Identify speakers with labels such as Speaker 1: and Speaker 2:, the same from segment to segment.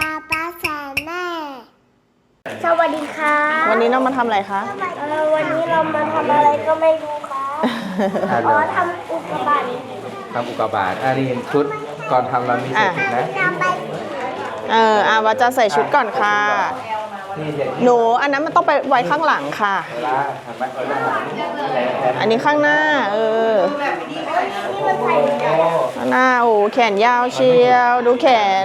Speaker 1: ป้าป้าแสนแม่ สวัสดีค่ะ
Speaker 2: วันนี้น้องมาทำอะไรคะ
Speaker 1: เออวันนี้เรามาทำอะไรก็ไม่รู้ค่ะ
Speaker 3: อะ
Speaker 1: อ๋อ
Speaker 3: เดี๋ยว
Speaker 1: ทำอุกกาบาต
Speaker 3: ทำอุกกาบาตอะนี่ชุดก่อนทำเรามีใส่ชุดนะ
Speaker 1: จะไป
Speaker 2: เอออาว่าจะใส่ชุดก่อนค่ะ
Speaker 3: นี่เด็ก
Speaker 2: หนูอันนั้นมันต้องไปไว้ข้างหลังค่ะ
Speaker 3: เวลาทำไมเอาด้านหลังแทนแทน
Speaker 2: อันนี้ข้างหน้า เออข้างหน้าโอ้แขนยาวเชียว ดูแขน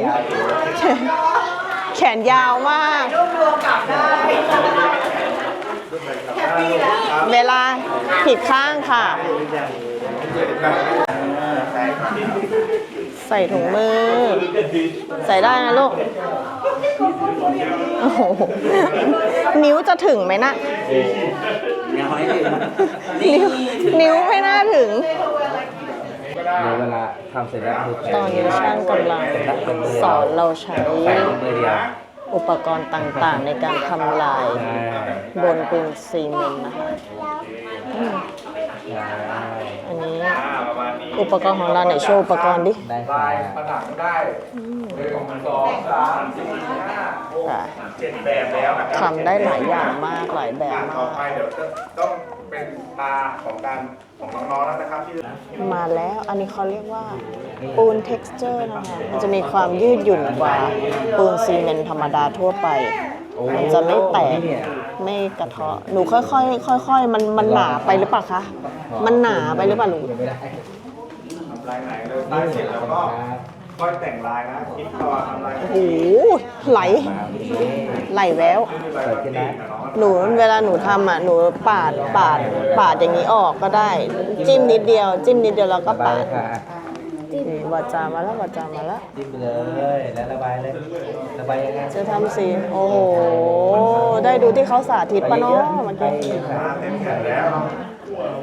Speaker 2: แขนยาวมาก เวลาผิดข้างค่ะ ใส่ถุงมือ ใส่ได้นะลูก โอ้โห นิ้วจะถึงไหมนะนิ้วนิ้วไม่น่าถึง
Speaker 3: เดี๋ยวเวลาทำเสร็จแล้วคือ
Speaker 2: ตอนนี้ช่างกำลังสอนเราใช้
Speaker 3: ใส่มือเดียว
Speaker 2: อุปกรณ์ต่างๆ ในการทำลาย
Speaker 3: ใช่
Speaker 2: บนปูนซีเมนต์นะคะอืม
Speaker 3: ใช่
Speaker 2: อันนี้อุปกรณ์ของเราเนี่ยโชว์อุปกรณ์ดิ
Speaker 3: ได้ค่ะ
Speaker 4: ผนังได้หนึ่งสองสามสี่ห้าหก
Speaker 2: ค่ะ
Speaker 4: เจ็ดแบบแล้วนะครับ
Speaker 2: ทำได้หลายอย่างมากหลายแบบ
Speaker 4: อะต่
Speaker 2: มา
Speaker 4: อกไปเดี๋ยวจะต้องเป็นตาของการของน้องๆแล้วนะครับที่
Speaker 2: มาแล้วอันนี้เขาเรียกว่า ปูน texture นะคะมันจะมีความยืดหยุ่นกว่า ปูนซีเมนต์ธรรมดาทั่วไป
Speaker 3: โอ้
Speaker 2: มันจะไม่แตก
Speaker 3: เนี่ย
Speaker 2: ไม่กระเทาะหนูค่อยๆค่อยๆมันมันหนาไปหรือเปล่าคะมันหนาไปหรือเปล่าลูก
Speaker 3: ยังไม่ได้
Speaker 4: ทำลายไหนเลยตายเสร็จแล้วก็ค่อยแต่งลายนะคิดตัวทำลาย
Speaker 2: โอ้โหไหล
Speaker 3: มาโอเค
Speaker 2: ไหลแวว
Speaker 4: ลายปกตินะน้อง
Speaker 2: หนูเวลาหนูทำอะหนูปาดปาดปาดอย่างนี้ออกก็ได้ จิ้มนิดเดียว จิ้มนิดเดียวแล้วก็
Speaker 3: ระบา
Speaker 2: ปายด
Speaker 3: ค่ะ
Speaker 2: นี่วาจามาแล้ววาจามาแล้ว
Speaker 3: จิ้มไปเลยแล้วระบายเลยระบายยังไง
Speaker 2: จะทำสีโอ้โหได้ดูที่เขาสาธิตปะเนาะเมื่อกี้
Speaker 4: อ่าเต็มแผ่นแล้ว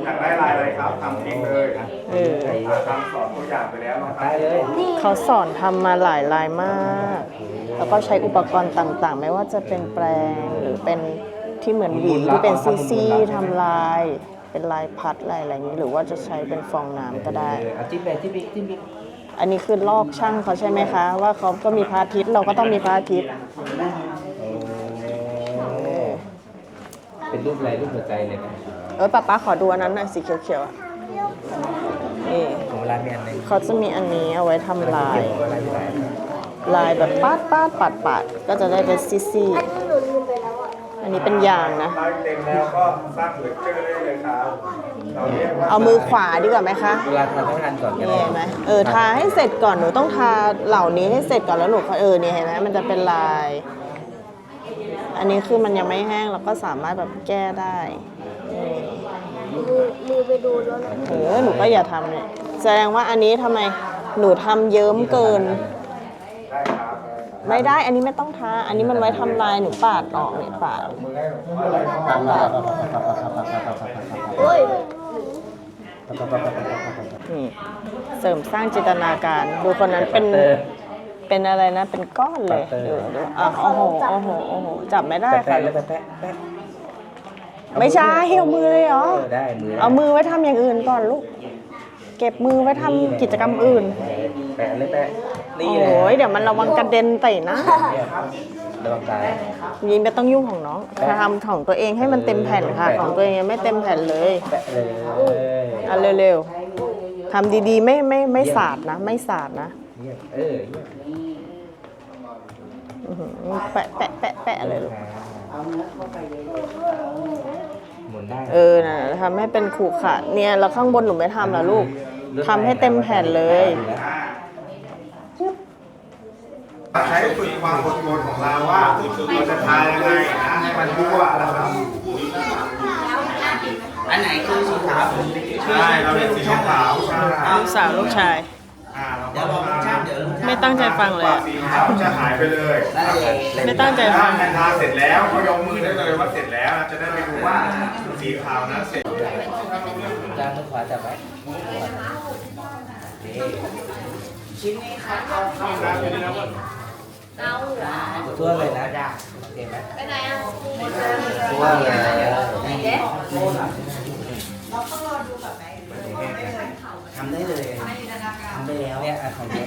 Speaker 4: อยากได้ลายอะไรครับทำเองเลยนะ
Speaker 2: เออ
Speaker 4: อ่าทำสอนตัวอย่างไปแล้วนะครั
Speaker 3: ได้
Speaker 4: บ
Speaker 3: เลย
Speaker 2: เขาสอนทำมาหลายลายมาก แล้วก็ใช้อุปกรณ์ต่างๆ ไม่ว่าจะเป็นแปรงหรือเป็นที่เหมือนหวีที่เป็นซี่ๆทำลาย เป็นลายพัดลายอะไรอย่างนี้ หรือว่าจะใช้เป็นฟองน้ำก็ได้
Speaker 3: เออเอาจิ้มไปจิ้มอีกจิ้มอีก
Speaker 2: อันนี้คือลอกช่างเขาใช่ไหมคะ ว่าเขาก็มีพระอาทิตย์เราก็ต้องมีพระอาทิตย์
Speaker 3: โอ้เป็นรูปอะไรรูปหัวใจเลยนะ
Speaker 2: เออป้าป้าขอดูอันนั้นหน่อยสีเขียวๆอะนี่
Speaker 3: ของเวลาเมียนหนึ่ง
Speaker 2: เขาจะมีอันนี้เอาไว้ทำลาย
Speaker 3: เวลาอยู่ไหน
Speaker 2: ลายแบบปาดปาดปัดปัดก็จะได้เป็นซี่
Speaker 1: หนู
Speaker 2: นนี้เป็นยางนะ
Speaker 4: ลายเต็มแล้วก็สร้างเหมือนเจอได้เลยครับเราเรียกว่า
Speaker 2: เอามือขวาดีกว่าไหมคะ
Speaker 3: เวลาทำต้องทานก่อนก็
Speaker 2: นี่
Speaker 3: ได้
Speaker 2: เห็นไหมเออทาให้เสร็จก่อนหนูต้องทาเหล่านี้ให้เสร็จก่อนแล้วหนูค่อยเออนี่เห็นไหมมันจะเป็นลาย อันนี้คือมันยังไม่แห้งเราก็สามารถแบบแก้ได้นี่
Speaker 1: มือมือไปดูแล้วนะ
Speaker 2: เออหนูก็อย่าทำเนี่ยแสดงว่าอันนี้ทำไมหนูทำเยิ้มเกิน
Speaker 4: ได้ครับ
Speaker 2: ไม่ได้ อันนี้ไม่ต้องทา อันนี้มันไว้ทำลายหนูปาดออกเนี่ยปาด
Speaker 4: มือให้
Speaker 2: ปาด
Speaker 1: โอ้ย
Speaker 2: นี่เสริมสร้างจินตนาการดูคนนั้นเป็นเป็นอะไรนะ เป็นก้อนเลยดูดูอะโอ้โหโอ้โหโอ้โหจับไม่ได้
Speaker 3: แปะ
Speaker 2: ค่ะ
Speaker 3: แปะแล้วแปะแปะแปะ
Speaker 2: ไม่ใช่เอามือเลยเหรอ
Speaker 3: เออได้มือ
Speaker 2: เอามือไว้ทำอย่างอื่นก่อนลูก เก็บมือไว้ทำกิจกรรมอื่น
Speaker 3: แปะเลยแปะ นี่
Speaker 2: โอ
Speaker 3: แหละ้
Speaker 2: ยเดี๋ยวมันระวังกระเด็นใส่หนะ
Speaker 3: เนี่ยระวังตาย
Speaker 2: ยิงไม่ต้องยุ่งของน้องทำของตัวเองให้มันเต็มแผ่นค่ะ ของตัวเองยังไม่เต็มแผ่นเลย
Speaker 3: แปะเลย
Speaker 2: อะเร็วๆทำดีๆ ไม่ไม่ไม่สาดนะ ไม่สาดนะ
Speaker 3: เงียบเออเงียบ
Speaker 2: อื้อหือแปะแปะแปะแปะเลยลูก
Speaker 3: หมุนได้
Speaker 2: เออนะทำให้เป็นขูขระเนี่ยแล้วข้างบนหนูไม่ทำละลูกทำให้เต็มแผ่นเลย
Speaker 4: ใช้ฝึกความอดทนของเราว่าเราจะทายยังไงนะให้มันทั่วนะครับ
Speaker 5: อันไหนคือสีขาว
Speaker 4: ใช่เราเป็นสีขาวใช่
Speaker 2: ลูกสาวลูกชาย
Speaker 4: อ่าเรา
Speaker 5: เดี๋ยวบอกลุงชาติเดี๋ยวลุงชาติ
Speaker 2: ไม่ตั้งใจฟังเลยอะ
Speaker 4: สีขาวจะหายไปเลย
Speaker 5: ได้เลย
Speaker 2: ไม่ตั้งใจ
Speaker 4: ถ้า
Speaker 2: ฟัง
Speaker 4: ทาเสร็จแล้วก็ยกมือได้เลยว่าเสร็จแล้วจะได้ไปดูว่าสีขาวนั้นเสร็จ
Speaker 3: จานมือขวาจับไว้นี่
Speaker 5: ชิ้นนี้ครับเอาเข้า
Speaker 3: ทั่วเลยนะโอเคไหมไปไหนอะทั่วเลย
Speaker 5: ทำได้เลยทำได้แล้ว
Speaker 3: เนี่ยอะของนี้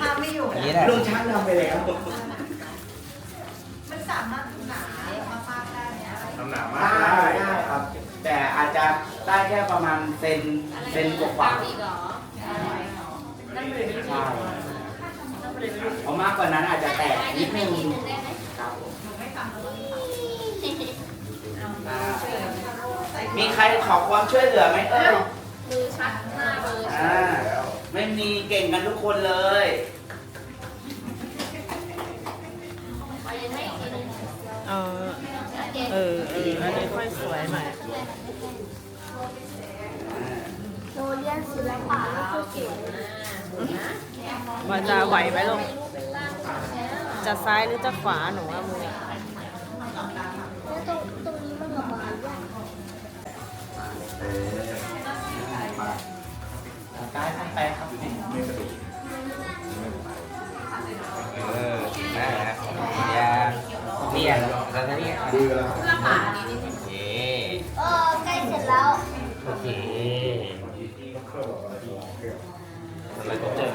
Speaker 5: อันนี้
Speaker 3: นี้แหละ
Speaker 5: ลุงช่างทำไปแล้ว
Speaker 4: ทำหนามาก
Speaker 5: ได้
Speaker 4: ได้
Speaker 5: ได้ครับ แต่อาจจะได้แค่ประมาณเซนเซนกว่าๆใช่ เอามากกว่านั้นอาจจะแตกนิดนึงครับผมอ่ามีใครขอความช่วยเหลือไหมเอ่ยอ่าไม่มีเก่งกันทุกคนเลย
Speaker 2: เออเออเอออันนี้ค่อยสวยหน่อย
Speaker 1: โรงเรียนศิลปะไม่ค่อยเก่ง
Speaker 2: ว่าจะไหวไหมลูกจะซ้ายหรือจะขวาหนูว่ามือ
Speaker 1: แล้วตรงตรงนี้มันระบายยาก
Speaker 5: กายทำไปครับ
Speaker 3: เออได้ฮะยาเรียนแล้วนะเนี่ย
Speaker 4: ดูแล้ว
Speaker 3: โอเค
Speaker 1: เออใกล้เสร็จแล้ว
Speaker 3: โอเค อะไรก็เจอ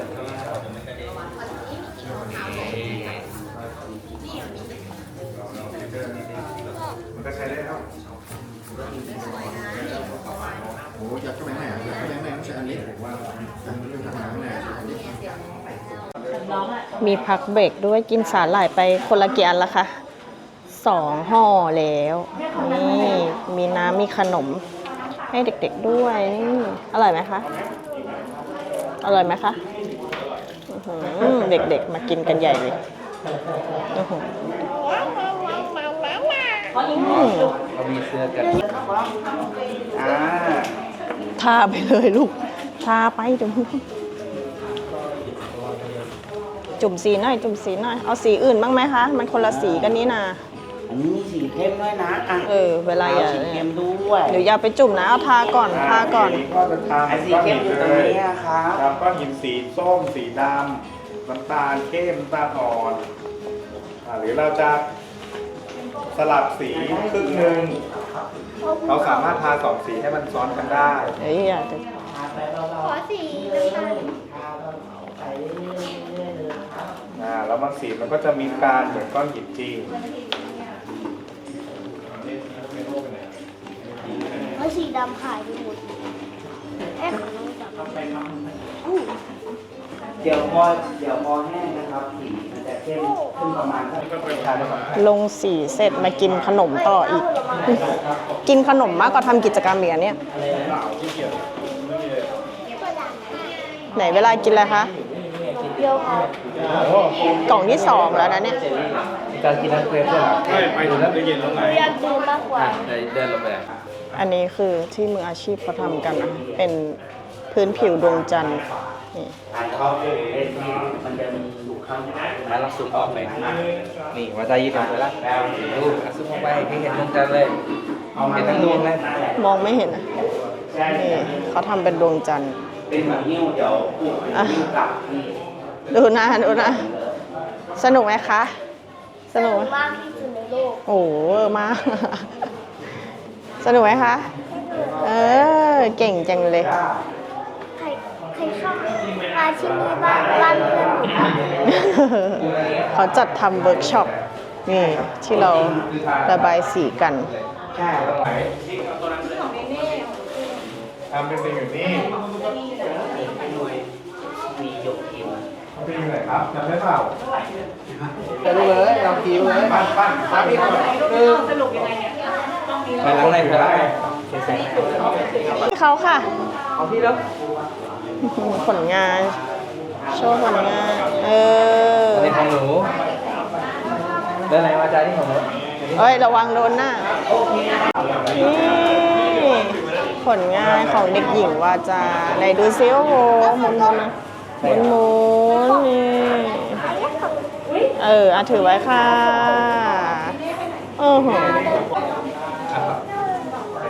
Speaker 4: มันก็ใช้ได้แล้วโอ้อยากจะไปไหนอยากไปไหนไม่ใช่อันนี้ผมว่าอันนี้ทำงานไหนอันนี้
Speaker 2: มีพักเบรกด้วยกินสาหร่ายไปคนละกี่อันละคะสองห่อแล้ว นี่ มีน้ำมีขนมให้เด็กๆด้วยนี่อร่อยไหมคะ อร่อยไหมคะเด็กๆมากินกันใหญ่เลยอื้อหืออืม
Speaker 3: เรามีเสื้อกัน
Speaker 5: อ่า
Speaker 2: ทาไปเลยลูกทาไปเดี๋ยวมึงจุ่มสีหน่อย จุ่มสีหน่อย เอาสีอื่นบ้างไหมคะ มันคนละสีกันนี้นะ
Speaker 5: อันนี้มีสีเข้มด้วยนะอะ
Speaker 2: เออเวลาอย่า
Speaker 5: สีเข้มด้วย
Speaker 2: เดี๋ยวอย่าไปจุ่มนะเอาทาก่อนทาก่อน
Speaker 4: ก็จะทำ
Speaker 5: ไอ้สีเข้มอยู่ตรงนี้นะครับ
Speaker 4: ครับก้อนหินสีส้มสีดำน้ำตาลเข้มน้ำตาลอ่อนอ่าหรือเราจะสลับสีครึ่งหนึ่งเราสามารถทาสองสีให้มันซ้อนกันได้
Speaker 2: เฮ้ยอย่าจะ
Speaker 1: ขอสีน้ำตาล
Speaker 4: อ่าแล้วมันสีมันก็จะมีการเหมือนก้อนหินจริง
Speaker 1: ขอ ดำหายไปหมดเอ๊ะ
Speaker 5: เดี๋ยวพอเดี๋ยวพอแห้งนะครับสีมันจะเข้มขึ้นประมาณสัก
Speaker 2: ลงสีเสร็จมากินขนมต่ออีก กินขนมมากกว่าทำกิจกรรมอย่างเนี้ยไหนเวลากินอะไรคะ
Speaker 1: เดี๋ยวค่ะ
Speaker 2: กล่องที่สองแล้วนะเนี่ย
Speaker 3: การกินน้ำเกลือเพื่อน
Speaker 4: ใช่ไปถึงได้เย็นแล้วไง
Speaker 1: อยากดูมากกว่า
Speaker 3: เดินลงไป
Speaker 2: อันนี้คือที่มืออาชีพเขาทำกันนะเป็นพื้นผิวดวงจันทร์นี่
Speaker 5: อ่านเข้าเอทีมันจะมีอยู่ข้างใน
Speaker 3: มาลองซูมออกเลยนี่ว่าจะยืดออกไปละรูปซูมออกไปให้เห็นดวงจันทร์เลยเห็นทั้งดวงเลย
Speaker 2: มองไม่เห็นนะนี่เขาทำเป็นดวงจันทร์
Speaker 5: เป็นเหมือนนิ้วเดี๋ยวปุ๊บนิ้วกลับนี่
Speaker 2: ดูนะดูนะสนุกไหมคะ สนุกไหม
Speaker 1: มากที่สุดในโลก
Speaker 2: โอ้โหเวอร์มาก สนุกไหมคะ เออ เก่งจังเลย
Speaker 1: ใครใครชอบมาที่นี่บ้างบ้านเพื่อนหนูบ้าง
Speaker 2: เขาจัดทำเวิร์กช็อป นี่ที่เราระบายสีกัน
Speaker 5: ใช่
Speaker 4: ทำเป็นเป็นอยู่นี่
Speaker 5: มีหยกคิว
Speaker 4: มันเป็นอยู่ไหนครับจำได้เปล่า
Speaker 3: จะดูเลยลองคิวเลย
Speaker 4: ปั้นปั้นปั้นพี่ก่อน
Speaker 3: ไปล้างในก็ได้
Speaker 2: เขาค่ะ
Speaker 3: เอาพี่แล้ว
Speaker 2: ผลงาน โชว์ผลงาน เออ
Speaker 3: อันนี้ของหนูเดินไหนมาจานี่ของหนู
Speaker 2: เอ้ย ระวังโดนหน้า นี่ผลงานของเด็กหญิงวาจาไหนดูซิโอ้โหหมุนๆนะหมุนหมุนๆนี่เอออะถือไว้ค่ะ โอ้โหอะ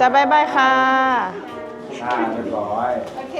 Speaker 2: จะ
Speaker 3: บา
Speaker 4: ยบาย
Speaker 2: ค่ะ
Speaker 4: อ่าเรียบร้อย
Speaker 6: โอเค